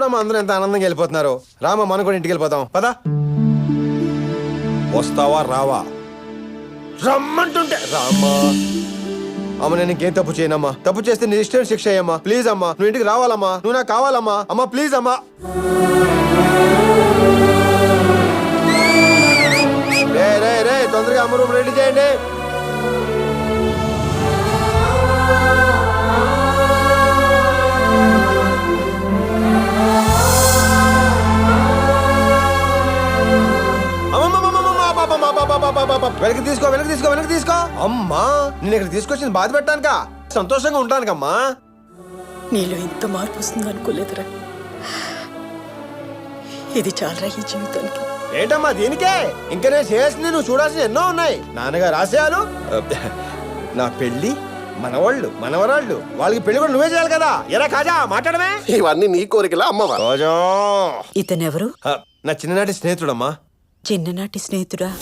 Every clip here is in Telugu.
చూడమ్మా అందరూ ఎంత ఆనందంగా వెళ్ళిపోతున్నారు? రామా మనం కూడా ఇంటికి వెళ్ళిపోతాం. పదా. వస్తావా రావా? రమ్మంటుంటే రామా. అమ్మ నేను ఇంకేం తప్పు చేయనమ్మా. తప్పు చేస్తే నీ ఇష్టం శిక్ష అయ్యమ్మా. ప్లీజ్ అమ్మా నువ్వు ఇంటికి రావాలమ్మా. నువ్వు నాకు కావాలమ్మా. అమ్మా ప్లీజ్ అమ్మా. రే రే రే తొందరగా అమ్మ రూమ్ రెడీ చేయండి. దేనికమ్మా నీలో ఇంత మార్పు వస్తుంది అనుకోలేదురా. ఇది చాలరా ఈ జీవితానికి? ఏంటమ్మా దీనికే? ఇంకా నేను చేయాల్సింది నువ్వు చూడాల్సింది ఎన్నో ఉన్నాయి. నాన్నగారు ఆశయాలు? నా పెళ్ళి మనవాళ్ళు మనవరాళ్ళు వాళ్ళకి పెళ్ళి కూడా నువ్వే చేయాలి కదా. ఎరా కాజా మాట్లాడమే. ఇవన్నీ నీ కోరికలా అమ్మవా? కాజా. ఇతనెవరు? నా చిన్ననాటి స్నేహితుడమ్మా. చిన్ననాటి స్నేహితుడా?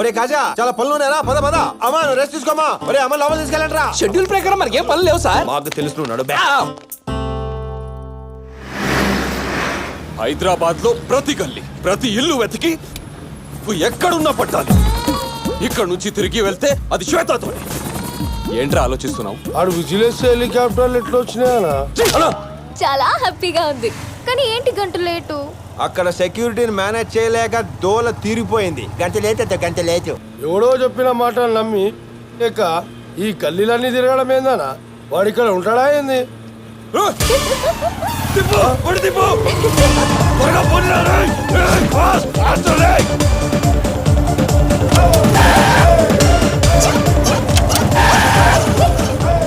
ఒరే కాజా చాలా పనులు ఉన్నాయరా పద పద. అమ్మా నువ్వు రెస్ట్ తీసుకోమా ఒరే అమ్మ లోపల తీసుకెళ్ళండి రా షెడ్యూల్ ప్రకారం మనకి ఏం పనులు లేవు సార్. మాకు తెలుసుకున్నాడు హైదరాబాద్లో ప్రతి గల్లీ ప్రతి ఇల్లు వెతికి నువ్వు ఎక్కడున్నా పట్టాలి. ఇక్కడ నుంచి తిరిగి వెళ్తే అది శ్వేతతో ఏంట్రా ఆలోచిస్తున్నావు? ఆడు విజిలెన్స్ హెలికాప్టర్లు ఎట్లా వచ్చినాయనా? చాలా హ్యాపీగా ఉంది. కానీ ఏంటి గంట లేటు అక్కడ సెక్యూరిటీని మేనేజ్ చేయలేక దోల తీరిపోయింది. గంట లేతే గంట లేదు ఎవడో చెప్పిన మాటలు నమ్మి ఇక ఈ గల్లీలన్నీ తిరగడం ఏందనా వాడు ఇక్కడ ఉంటాడా ఏంది.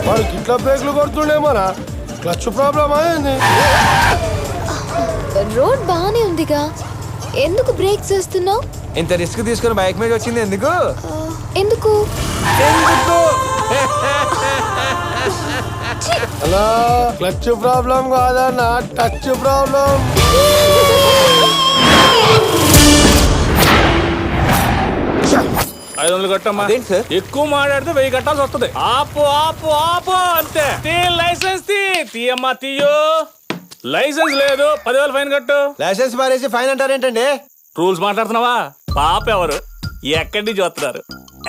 వాడికి ఇట్లా బ్రేక్లు కొడుతుండేమోనా క్లచ్ ప్రాబ్లమ్ అయింది రోడ్ బాగానే ఉందిగా. ఎందుకు బ్రేక్ చేస్తున్నావు? ఇంత రిస్క్ తీసుకుని బైక్ మీద వచ్చింది ఎందుకు? ఎందుకు? అలా క్లచ్ ప్రాబ్లం కాదన్నా టచ్ ప్రాబ్లం. ఐదు వందలు కట్టమ్మా. అదేంటి సార్? ఎక్కువ మాట్లాడితే వెయ్యి కట్టాల్సి వస్తుంది. ఆపు ఆపు ఆపు అంతే. తీ లైసెన్స్ తీ. తీయమ్మా తీయో. లైసెన్స్ లేదు. పదివేలు ఫైన్ కట్టు. లైసెన్స్ మారేసి ఫైన్ అంటారేంటండి? రూల్స్ మాట్లాడుతున్నావా? పాప ఎవరు? ఎక్కడి నుంచి వస్తున్నారు?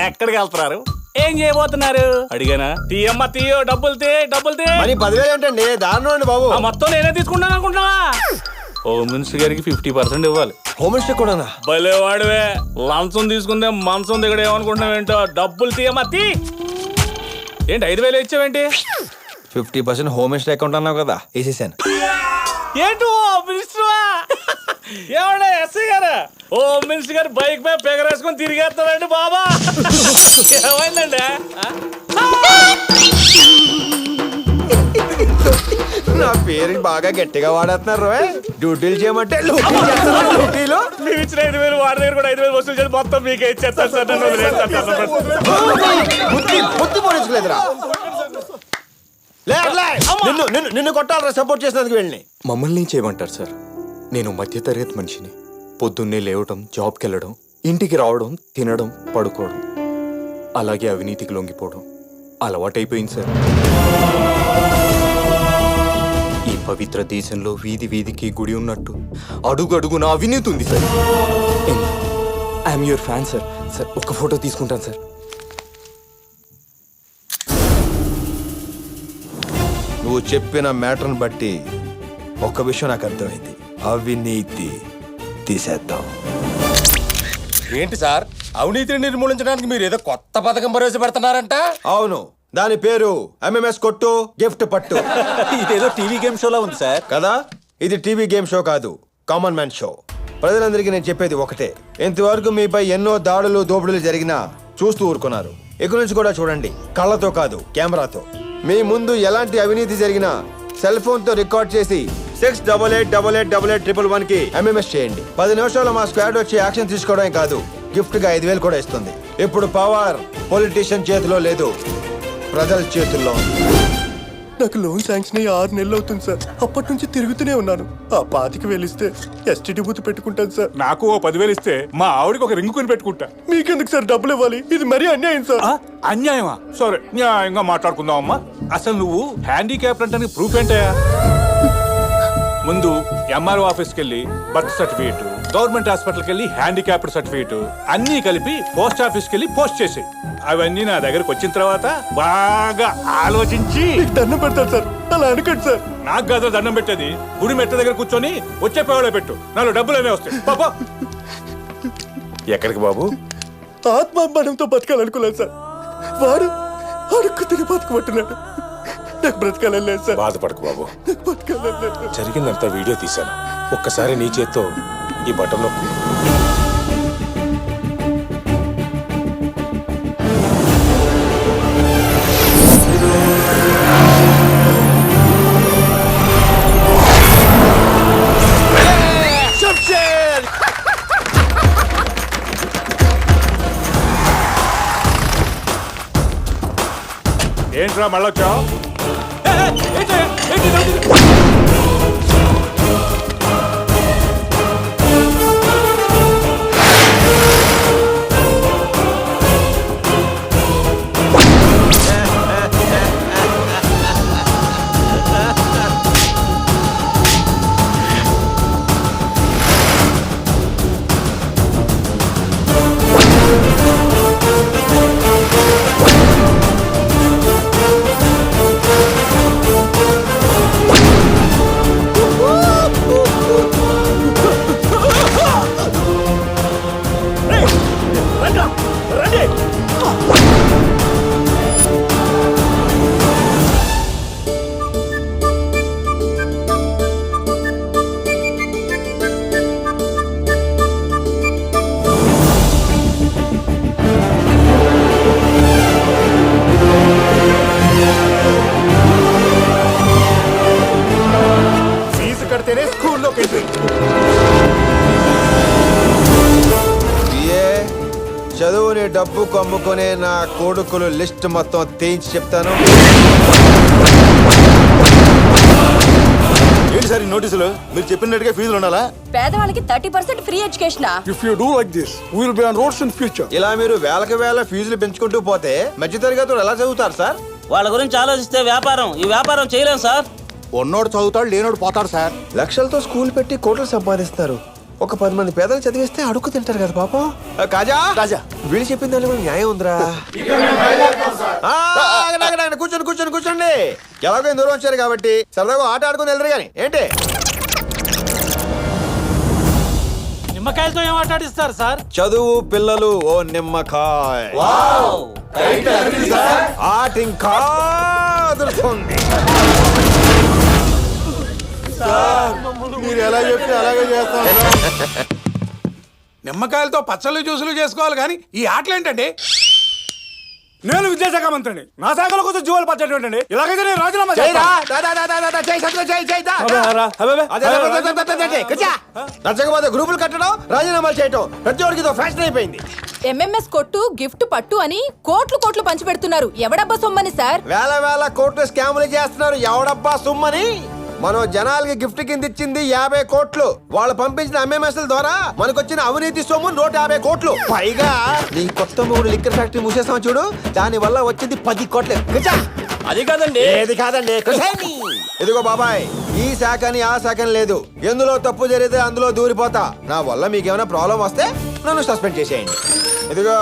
ఎక్కడికి వెళ్తున్నారు? ఏం చేయబోతున్నారు? అడిగానా? తీయమ్మా తీయో డబ్బులు తీ డబ్బులు తీ. మరి పదివేలు ఏంటండి దారుణం అండి బాబు. ఆ మొత్తం నేనే తీసుకుంటాను అనుకుంటున్నావా? హోమ్ మినిస్టర్ గారికి ఫిఫ్టీ పర్సెంట్ ఇవ్వాలి. హోమ్ మినిస్టర్ కూడానా? భలే వాడివే. లంచం తీసుకుందే మంచం దిగడ ఏమనుకుంటున్నావు ఏంటో? డబ్బులు తీయమ్మా తీ. ఏంటి ఐదు వేలు ఇచ్చావేంటి? Fifty percent home minister account అన్నావు కదా వేసేసాను. ఏంటి ఓ మినిస్టరా ఏమండే ఎస్ఐ గారు ఓ మినిస్టర్ గారు బైక్ మీద పెగరేసుకొని తిరిగేస్తారండి బాబా ఏమైందండి? నా పేరు బాగా గట్టిగా వాడేస్తున్నారు రోయ్. డ్యూటీలు చేయమంటే లూటీలు చేస్తున్నారు, లూటీలు మీరు ఇచ్చిన ఐదు వేలు వాడి దగ్గర కూడా ఐదు వేలు వసూలు చేసి మొత్తం మీకే ఇచ్చేస్తారు సార్ నన్ను వదిలేస్తారు సార్. బుద్ధి బుద్ధి లే. నిన్ను నిన్ను నిన్ను కొట్టాలరా సపోర్ట్ చేసినందుకు వెళ్ళి మమ్మల్ని చేయమంటారు సార్. నేను మధ్యతరగతి మనిషిని. పొద్దున్నే లేవటం జాబ్కి వెళ్ళడం ఇంటికి రావడం తినడం పడుకోవడం అలాగే అవినీతికి లొంగిపోవడం అలవాటైపోయింది సార్. ఈ పవిత్ర దేశంలో వీధి వీధికి గుడి ఉన్నట్టు అడుగు అడుగున అవినీతి ఉంది sir. I am your fan sir sir ఒక ఫోటో తీసుకుంటాను సార్ నువ్వు చెప్పిన మ్యాటర్ని బట్టి ఒక్క విషయం నాకు అర్థమైంది. అవినీతి తీసేద్దాం. ఏంటి సార్? అవినీతిని నిర్మూలించడానికి మీరు ఏదో కొత్త పథకం ప్రవేశపెడుతున్నారంట? అవును. దాని పేరు ఎంఎంఎస్ కొట్టు గిఫ్ట్ పట్టు. ఇదేదో టీవీ గేమ్ షోలా ఉంది సార్. కదా? ఇది టీవీ గేమ్ షో కాదు కామన్ మ్యాన్ షో ప్రజలందరికీ నేను చెప్పేది ఒకటే. ఇంతవరకు మీపై ఎన్నో దాడులు దోపిడీలు జరిగినా చూస్తూ ఊరుకున్నారు. ఇక నుంచి కూడా చూడండి. కళ్ళతో కాదు కెమెరాతో. మీ ముందు ఎలాంటి అవినీతి జరిగినా సెల్ ఫోన్తో రికార్డ్ చేసి six double eight double eight double eight triple వన్కి ఎంఎంఎస్ చేయండి. పది నిమిషాల్లో మా స్క్వాడ్ వచ్చి యాక్షన్ తీసుకోవడమే కాదు గిఫ్ట్గా ఐదు వేలు కూడా ఇస్తుంది. ఇప్పుడు పవర్ పొలిటీషియన్ చేతిలో లేదు. ప్రజల చేతుల్లో ఉంది. నాకు లోన్ శాంక్షన్ అయ్యి ఆరు నెలలు అవుతుంది సార్. అప్పటి నుంచి తిరుగుతూనే ఉన్నాను. ఆ పాతికి వెళ్ళిస్తే ఎస్టీడీ బూత్ పెట్టుకుంటాను సార్. నాకు ఓ పదివేలు ఇస్తే మా ఆవిడకి ఒక రింగు కొని పెట్టుకుంటా. మీకెందుకు సార్ డబ్బులు ఇవ్వాలి? ఇది మరీ అన్యాయం సార్. ఆ? అన్యాయమా? సరే న్యాయంగా మాట్లాడుకుందాం అమ్మా అసలు నువ్వు హ్యాండిక్యాప్ అంటే ప్రూఫ్ ఏంటయ్యా? ముందు ఎంఆర్ఓ ఆఫీస్కి వెళ్ళి బర్త్ సర్టిఫికేట్ గవర్నమెంట్ హాస్పిటల్కి వెళ్ళి హ్యాండిక్యాప్డ్ సర్టిఫికేట్ అన్నీ కలిపి పోస్ట్ ఆఫీస్కి వెళ్ళి పోస్ట్ చేసి అవన్నీ నా దగ్గరకు వచ్చిన తర్వాత బాగా ఆలోచించి దండం పెడతాను సార్. అలా అనుకోండి సార్. నాకు కాదు దండం పెట్టేది. గుడి మెట్ట దగ్గర కూర్చొని వచ్చే పేవలో పెట్టు. నాలుగు డబ్బులు ఏమే వస్తాయి. పాపా ఎక్కడికి బాబు? ఆత్మాభిమానంతో బతకాలనుకోలేదు సార్. వాడు అడుక్కు తిని బతకబట్టున్నాడు నాకు బ్రతకాలని లేదు సార్. బాధపడకు బాబు. జరిగిందంతా వీడియో తీశాను. ఒక్కసారి నీ చేత్తో ఈ బటన్ నొక్కు ఏంట్రా మళ్ళొచ్చావు? ఫీజు చదువుని డబ్బు కమ్ముకునే నా కొడుకులు లిస్ట్ మొత్తం తేయించి చెప్తాను. ఏంటి సార్ ఈ నోటీసులు? మీరు చెప్పినట్టుగా ఫీజులు ఉండాలా? పేదవాళ్ళకి thirty percent free education? If you do like this will be on roads in future ఇలా మీరు వేలకు వేల ఫీజులు పెంచుకుంటూ పోతే మధ్యతరగతులు ఎలా చదువుతారు సార్? వాళ్ళ గురించి ఆలోచిస్తే వ్యాపారం. ఈ వ్యాపారం చేయలేం సార్. ఉన్నోడు చదువుతాడు లేనోడు పోతాడు సార్. లక్షలతో స్కూల్ పెట్టి కోట్లు సంపాదిస్తారు ఒక పది మంది పేదలు చదివిస్తే అడుగు తింటారు కదా పాపం. ఆ, కాజా? కాజా వీళ్ళు చెప్పిన దానిలో కూడా న్యాయం ఉందిరా. ఆ, ఆగండి, ఆగండి, ఆగండి. కూర్చోండి కూర్చోండి కూర్చోండి. ఎలాగో ఇంత దూరం వచ్చారు కాబట్టి సరదాగా ఆట ఆడుకుని వెళ్ళరు కానీ ఏంటి? నిమ్మకాయలతో ఏం ఆటాడిస్తారు సార్? చదువు పిల్లలు ఓ నిమ్మకాయ. ఆట ఇంకా అదురుతుంది మీరు ఎలా చెప్తే అలాగే చేస్తాం. నిమ్మకాయలతో పచ్చళ్ళు జ్యూసులు చేసుకోవాలి కానీ ఈ ఆటలు ఏంటండి? నేను విద్యాశాఖ మంత్రిని. నా శాఖలో కోసం జీవాలు పచ్చటువంటి ఇలాగైతే నేను రాజీనామా. నచ్చకపోతే గ్రూపులు కట్టడం రాజీనామాలు చేయటం ప్రతి ఒక్కరికి ఫ్యాషన్ అయిపోయింది. ఎంఎంఎస్ కొట్టు గిఫ్ట్ పట్టు అని కోట్లు కోట్లు పంచి పెడుతున్నారు ఎవడబ్బా సొమ్మని సార్? వేల వేల కోట్లు స్కాములు చేస్తున్నారు. ఎవడబ్బా సుమ్మని? మనం జనాలకి గిఫ్ట్ కింద ఇచ్చింది యాభై కోట్లు. వాళ్ళు పంపించిన ఎంఎంఎస్ ద్వారా మనకొచ్చిన అవినీతి సొమ్ము నూట యాభై కోట్లు. పైగా నీ కొత్త మూడు లిక్కర్ ఫ్యాక్టరీ మూసేస్తాం చూడు దాని వల్ల వచ్చింది పది కోట్లు. అది కాదండి. ఏది కాదండి. ఇదిగో బాబాయ్ ఈ శాఖని ఆ శాఖని లేదు. ఎందులో తప్పు జరిగితే అందులో దూరిపోతా. నా వల్ల మీకేమైనా ప్రాబ్లం వస్తే నన్ను సస్పెండ్ చేసేయండి. ఇదిగో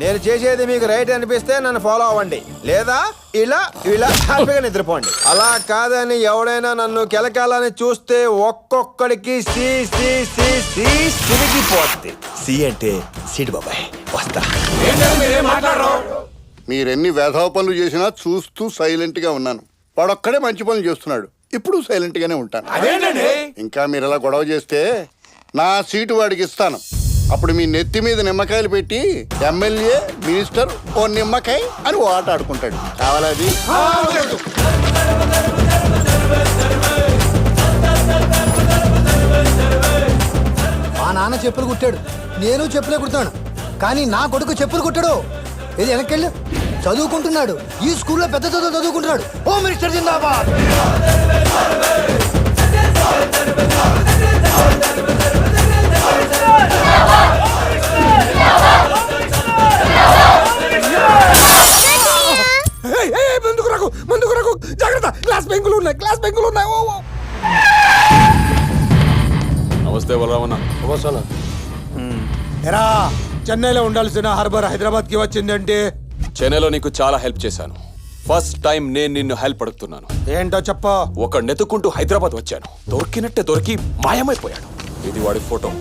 నేను చేసేది మీకు రైట్ అనిపిస్తే నన్ను ఫాలో అవ్వండి. లేదా ఇలా ఇలా హ్యాపీగా నిద్రపోండి. అలా కాదని ఎవడైనా నన్ను కెలకాలని చూస్తే ఒక్కొక్కడికి సి సి సి సి సిరిగిపోద్ది సి అంటే సీడ్ బాబాయ్ వస్తా. మీరెన్ని వేధవ పనులు చేసినా చూస్తూ సైలెంట్గా ఉన్నాను. వాడొక్కడే మంచి పనులు చేస్తున్నాడు. ఇప్పుడు సైలెంట్ గానే ఉంటాను. అదేంటండి? ఇంకా మీరు ఇలా గొడవ చేస్తే నా సీటు వాడికి ఇస్తాను. అప్పుడు మీ నెత్తి మీద నిమ్మకాయలు పెట్టి ఎమ్మెల్యే మినిస్టర్ ఓ నిమ్మకాయ అని ఓ ఆట ఆడుకుంటాడు. మా నాన్న చెప్పులు కుట్టాడు. నేను చెప్పులే కుడతాను. కానీ నా కొడుకు చెప్పులు కుట్టాడు. ఇది వెనకెళ్ళు చదువుకుంటున్నాడు. ఈ స్కూల్లో పెద్ద చదువు చదువుకుంటున్నాడు. ఓ మినిస్టర్ జిందాబాద్! చెన్నైలో ఉండాల్సిన హార్బర్ హైదరాబాద్కి వచ్చిందంటే? చెన్నైలో నీకు చాలా హెల్ప్ చేశాను. ఫస్ట్ టైం నేను నిన్ను హెల్ప్ అడుగుతున్నాను. ఏంటో చెప్ప. ఒక నెతుకుంటూ హైదరాబాద్ వచ్చాను. దొరికినట్టే దొరికి మాయమైపోయాడు. ఇది వాడి ఫోటో.